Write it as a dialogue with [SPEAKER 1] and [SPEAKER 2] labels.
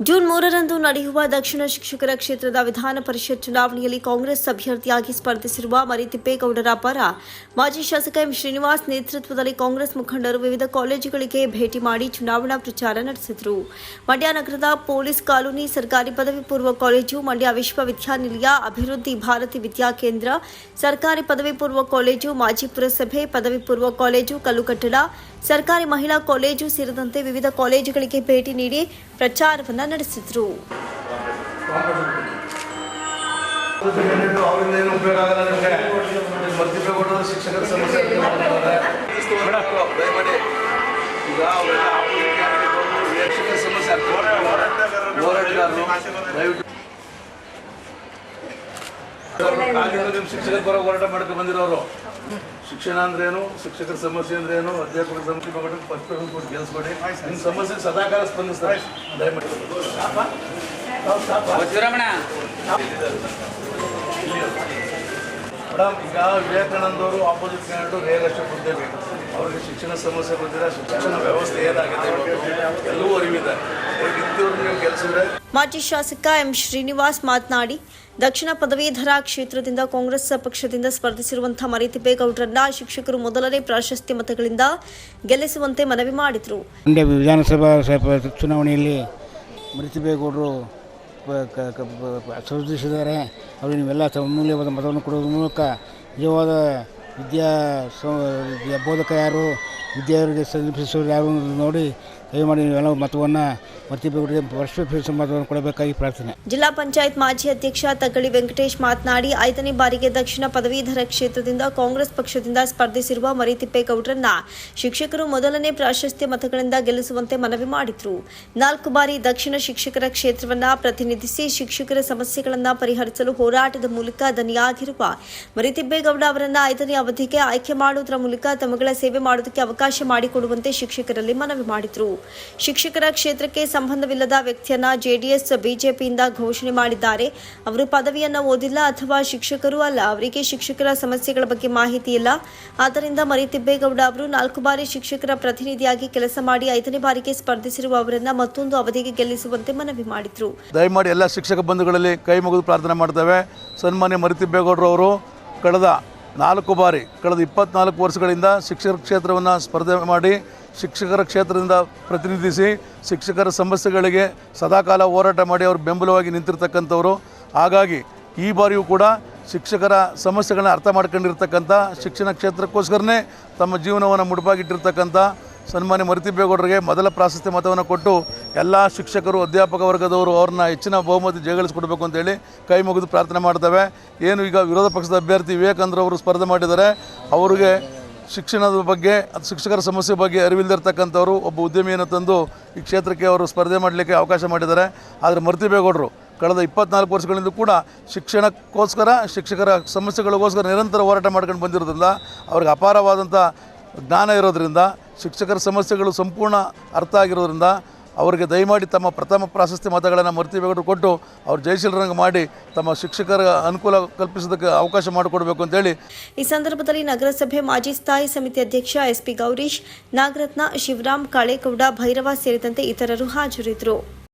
[SPEAKER 1] June ಮೂರರಂದು ನಡೆಯುವ ದಕ್ಷಿಣ ಶಿಕ್ಷಕರ ಕ್ಷೇತ್ರದ ವಿಧಾನ ಪರಿಷತ್ ಚುನಾವಣೆಯಲ್ಲಿ ಕಾಂಗ್ರೆಸ್ ಅಭ್ಯರ್ಥಿಯಾಗಿ ಸ್ಪರ್ಧಿಸಿರುವ ಮರಿತಿಪ್ಪೇಗೌಡರ ಪರ ಮಾಜಿ ಶಾಸಕ ಎಂ ಶ್ರೀನಿವಾಸ್ ನೇತೃತ್ವದಲ್ಲಿ ಕಾಂಗ್ರೆಸ್ ಮುಖಂಡರು ವಿವಿಧ ಕಾಲೇಜುಗಳಿಗೆ ಭೇಟಿ ಮಾಡಿ ಚುನಾವಣಾ ಪ್ರಚಾರ ನಡೆಸಿದರು. ಮಂಡ್ಯ ನಗರದ ಪೊಲೀಸ್ ಕಾಲೋನಿ ಸರ್ಕಾರಿ ಪದವಿ ಪೂರ್ವ ಕಾಲೇಜು, ಮಂಡ್ಯ ವಿಶ್ವವಿದ್ಯಾನಿಲಯ ಅಭಿವೃದ್ಧಿ ಭಾರತಿ ವಿದ್ಯಾಕೇಂದ್ರ ಸರ್ಕಾರಿ ಪದವಿ ಪೂರ್ವ ಕಾಲೇಜು, ಮಾಜಿ ಪುರಸಭೆ, ಪದವಿ ಪೂರ್ವ ಕಾಲೇಜು, ಕಲ್ಲುಕಟ್ಟಡ ಸರ್ಕಾರಿ ಮಹಿಳಾ ಕಾಲೇಜು ಸೇರಿದಂತೆ ವಿವಿಧ ಕಾಲೇಜುಗಳಿಗೆ ಭೇಟಿ ನೀಡಿ ಪ್ರಚಾರವನ್ನ ನಡೆಸಿದರು.
[SPEAKER 2] ಶಿಕ್ಷಕರ ಹೋರಾಟ ಮಾಡ್ಕೊಂಡು ಬಂದಿರೋರು. ಶಿಕ್ಷಣ ಅಂದ್ರೇನು ಶಿಕ್ಷಕರ ಸಮಸ್ಯೆ ಅಂದ್ರೇನು ಅಧ್ಯಾಪಕರ ಸಮಸ್ಯೆ ಬಗ್ಗೆ ಫಸ್ಟ್ ಕೊಟ್ಟು ಕೆಲಸ ಮಾಡಿ ನಿಮ್ಮ ಸಮಸ್ಯೆ ಸದಾಕಾಲ ಸ್ಪಂದಿಸ್ತಾರೆ. ದಯಮಾಡಿ. ಮೇಡಮ್ ಈಗ ವಿವೇಕಾನಂದ ಅವರು ಆಪೋಸಿಟ್ ಕ್ಯಾಂಡಿಡೇಟ್ ರೇಗಷ್ಟೇ ಕೊಡ್ತೇವೆ ಅವ್ರಿಗೆ ಶಿಕ್ಷಣ ಸಮಸ್ಯೆ ಬಂದಿದೆ ಶಿಕ್ಷಣ ವ್ಯವಸ್ಥೆ ಏನಾಗಿದೆ ಎಲ್ಲೂ ಎಲ್ಲವೂ ಅರಿವಿದೆ
[SPEAKER 1] ಮಾಜಿ ಶಾಸಕ ಎಂ ಶ್ರೀನಿವಾಸ್ ಮಾತನಾಡಿ ದಕ್ಷಿಣ ಪದವೀಧರ ಕ್ಷೇತ್ರದಿಂದ ಕಾಂಗ್ರೆಸ್ ಪಕ್ಷದಿಂದ ಸ್ಪರ್ಧಿಸಿರುವಂತಹ ಮರಿತಿಪ್ಪೇಗೌಡರನ್ನ ಶಿಕ್ಷಕರು ಮೊದಲನೇ ಪ್ರಾಶಸ್ತ್ಯ ಮತಗಳಿಂದ ಗೆಲ್ಲಿಸುವಂತೆ ಮನವಿ ಮಾಡಿದರು.
[SPEAKER 3] ಮಂಡ್ಯ ವಿಧಾನಸಭಾ ಚುನಾವಣೆಯಲ್ಲಿ ಪ- ಸ್ಪರ್ಧಿಸಿದ್ದಾರೆ ಅವರಿಗೆ ನೀವೆಲ್ಲ ಅಮೂಲ್ಯವಾದ ಮತವನ್ನು ಕೊಡೋದ್ರ ಮೂಲಕ ನಿಜವಾದ ವಿದ್ಯಾ ಸೋ, ವಿದ್ಯಾ ಬೋಧಕ ಯಾರು? ವಿದ್ಯಾರ್ಥಿಗಳಿಗೆ ಸಲ್ಲಿಸೋರು ಯಾರು ನೋಡಿ ದಯಮಾಡಿ ನೀವೆಲ್ಲ ಮತವನ್ನು ಮರಿತಿಬೇಗೌಡರಿಗೆ ವರ್ಷ ಮತವನ್ನು ಕೊಡಬೇಕಾಗಿ ಪ್ರಾರ್ಥನೆ.
[SPEAKER 1] ಜಿಲ್ಲಾ ಪಂಚಾಯತ್ ಮಾಜಿ ಅಧ್ಯಕ್ಷ ತಗಳಿ ವೆಂಕಟೇಶ್ ಮಾತನಾಡಿ, ಐದನೇ ಬಾರಿಗೆ ದಕ್ಷಿಣ ಪದವೀಧರ ಕ್ಷೇತ್ರದಿಂದ ಕಾಂಗ್ರೆಸ್ ಪಕ್ಷದಿಂದ ಸ್ಪರ್ಧಿಸಿರುವ ಮರಿತಿಪ್ಪೇಗೌಡರನ್ನ ಶಿಕ್ಷಕರು ಮೊದಲನೇ ಪ್ರಾಶಸ್ತ್ಯ ಮತಗಳಿಂದ ಗೆಲ್ಲಿಸುವಂತೆ ಮನವಿ ಮಾಡಿದ್ರು. ನಾಲ್ಕು ಬಾರಿ ದಕ್ಷಿಣ ಶಿಕ್ಷಕರ ಕ್ಷೇತ್ರವನ್ನ ಪ್ರತಿನಿಧಿಸಿ ಶಿಕ್ಷಕರ ಸಮಸ್ಯೆಗಳನ್ನ ಪರಿಹರಿಸಲು ಹೋರಾಟದ ಮೂಲಕ ದನಿಯಾಗಿರುವ ಮರಿತಿಪ್ಪೇಗೌಡ ಅವರನ್ನ ಐದನೇ ಅವಧಿಗೆ ಆಯ್ಕೆ ಮಾಡುವುದರ ಮೂಲಕ ತಮಗಳ ಸೇವೆ ಮಾಡುವುದಕ್ಕೆ ಅವಕಾಶ ಮಾಡಿಕೊಡುವಂತೆ ಶಿಕ್ಷಕರಲ್ಲಿ ಮನವಿ ಮಾಡಿದ್ರು. ಶಿಕ್ಷಕರ ಕ್ಷೇತ್ರಕ್ಕೆ ಸಂಬಂಧವಿಲ್ಲದ ವ್ಯಕ್ತಿಯನ್ನ ಜೆಡಿಎಸ್, ಬಿಜೆಪಿಯಿಂದ ಘೋಷಣೆ ಮಾಡಿದ್ದಾರೆ. ಅವರು ಪದವಿಯನ್ನು ಓದಿಲ್ಲ ಅಥವಾ ಶಿಕ್ಷಕರು ಅಲ್ಲ. ಅವರಿಗೆ ಶಿಕ್ಷಕರ ಸಮಸ್ಯೆಗಳ ಬಗ್ಗೆ ಮಾಹಿತಿ ಇಲ್ಲ. ಆದ್ದರಿಂದ ಮರಿತಿಬ್ಬೇಗೌಡ ಅವರು ನಾಲ್ಕು ಬಾರಿ ಶಿಕ್ಷಕರ ಪ್ರತಿನಿಧಿಯಾಗಿ ಕೆಲಸ ಮಾಡಿ ಐದನೇ ಬಾರಿಗೆ ಸ್ಪರ್ಧಿಸಿರುವ ಅವರನ್ನ ಮತ್ತೊಂದು ಅವಧಿಗೆ ಗೆಲ್ಲಿಸುವಂತೆ ಮನವಿ ಮಾಡಿದ್ರು.
[SPEAKER 2] ದಯಮಾಡಿ ಎಲ್ಲ ಶಿಕ್ಷಕ ಬಂಧುಗಳಲ್ಲಿ ಕೈ ಮುಗಿದು ಪ್ರಾರ್ಥನೆ ಮಾಡ್ತೇವೆ. ಸನ್ಮಾನ್ಯ ಮರಿತಿಬ್ಬೇಗೌಡರು ಅವರು ಕಳೆದ ನಾಲ್ಕು ಬಾರಿ, ಕಳೆದ ಇಪ್ಪತ್ನಾಲ್ಕು ವರ್ಷಗಳಿಂದ ಶಿಕ್ಷಕರ ಕ್ಷೇತ್ರವನ್ನು ಸ್ಪರ್ಧೆ ಮಾಡಿ ಶಿಕ್ಷಕರ ಕ್ಷೇತ್ರದಿಂದ ಪ್ರತಿನಿಧಿಸಿ ಶಿಕ್ಷಕರ ಸಮಸ್ಯೆಗಳಿಗೆ ಸದಾಕಾಲ ಹೋರಾಟ ಮಾಡಿ ಅವರು ಬೆಂಬಲವಾಗಿ ನಿಂತಿರ್ತಕ್ಕಂಥವರು. ಹಾಗಾಗಿ ಈ ಬಾರಿಯೂ ಕೂಡ ಶಿಕ್ಷಕರ ಸಮಸ್ಯೆಗಳನ್ನ ಅರ್ಥ ಮಾಡ್ಕೊಂಡಿರ್ತಕ್ಕಂಥ ಶಿಕ್ಷಣ ಕ್ಷೇತ್ರಕ್ಕೋಸ್ಕರನೇ ತಮ್ಮ ಜೀವನವನ್ನು ಮುಡುಪಾಗಿಟ್ಟಿರ್ತಕ್ಕಂಥ ಸನ್ಮಾನ್ಯ ಮರಿತಿಬ್ಬೇಗೌಡರಿಗೆ ಮೊದಲ ಪ್ರಾಶಸ್ತ್ಯ ಮತವನ್ನು ಕೊಟ್ಟು ಎಲ್ಲ ಶಿಕ್ಷಕರು, ಅಧ್ಯಾಪಕ ವರ್ಗದವರು ಅವ್ರನ್ನ ಹೆಚ್ಚಿನ ಬಹುಮತ ಜಯಗಳಿಸ್ಕೊಡ್ಬೇಕು ಅಂತೇಳಿ ಕೈ ಮುಗಿದು ಪ್ರಾರ್ಥನೆ ಮಾಡ್ತವೆ. ಏನು ಈಗ ವಿರೋಧ ಪಕ್ಷದ ಅಭ್ಯರ್ಥಿ ವಿವೇಕಾನಂದ್ರ ಅವರು ಸ್ಪರ್ಧೆ ಮಾಡಿದ್ದಾರೆ. ಅವರಿಗೆ ಶಿಕ್ಷಣದ ಬಗ್ಗೆ ಅದು ಶಿಕ್ಷಕರ ಸಮಸ್ಯೆ ಬಗ್ಗೆ ಅರಿವಿಲ್ಲದಿರ್ತಕ್ಕಂಥವ್ರು ಒಬ್ಬ ಉದ್ಯಮಿಯನ್ನು ತಂದು ಈ ಕ್ಷೇತ್ರಕ್ಕೆ ಅವರು ಸ್ಪರ್ಧೆ ಮಾಡಲಿಕ್ಕೆ ಅವಕಾಶ ಮಾಡಿದ್ದಾರೆ. ಆದರೆ ಮರ್ತಿಬೇಗೌಡರು ಕಳೆದ ಇಪ್ಪತ್ನಾಲ್ಕು ವರ್ಷಗಳಿಂದ ಕೂಡ ಶಿಕ್ಷಣಕ್ಕೋಸ್ಕರ, ಶಿಕ್ಷಕರ ಸಮಸ್ಯೆಗಳಿಗೋಸ್ಕರ ನಿರಂತರ ಹೋರಾಟ ಮಾಡ್ಕೊಂಡು ಬಂದಿರೋದ್ರಿಂದ ಅವ್ರಿಗೆ ಅಪಾರವಾದಂಥ ಜ್ಞಾನ ಇರೋದ್ರಿಂದ ಶಿಕ್ಷಕರ ಸಮಸ್ಯೆಗಳು ಸಂಪೂರ್ಣ ಅರ್ಥ ಆಗಿರೋದ್ರಿಂದ ಅವರಿಗೆ ದಯಮಾಡಿ ತಮ್ಮ ಪ್ರಥಮ ಪ್ರಾಶಸ್ತ್ಯ ಮತಗಳನ್ನು ಮರ್ತಿಬೇಗೌಡರು ಕೊಟ್ಟು ಅವರು ಜಯಶೀಲರಂಗ ಮಾಡಿ ತಮ್ಮ ಶಿಕ್ಷಕರ ಅನುಕೂಲ ಕಲ್ಪಿಸೋದಕ್ಕೆ ಅವಕಾಶ ಮಾಡಿಕೊಡ್ಬೇಕು ಅಂತೇಳಿ
[SPEAKER 1] ಈ ಸಂದರ್ಭದಲ್ಲಿ ನಗರಸಭೆ ಮಾಜಿ ಸ್ಥಾಯಿ ಸಮಿತಿ ಅಧ್ಯಕ್ಷ ಎಸ್ಪಿ ಗೌರೀಶ್, ನಾಗರತ್ನ, ಶಿವರಾಮ್, ಕಾಳೇಗೌಡ, ಭೈರವ ಸೇರಿದಂತೆ ಇತರರು ಹಾಜರಿದ್ದರು.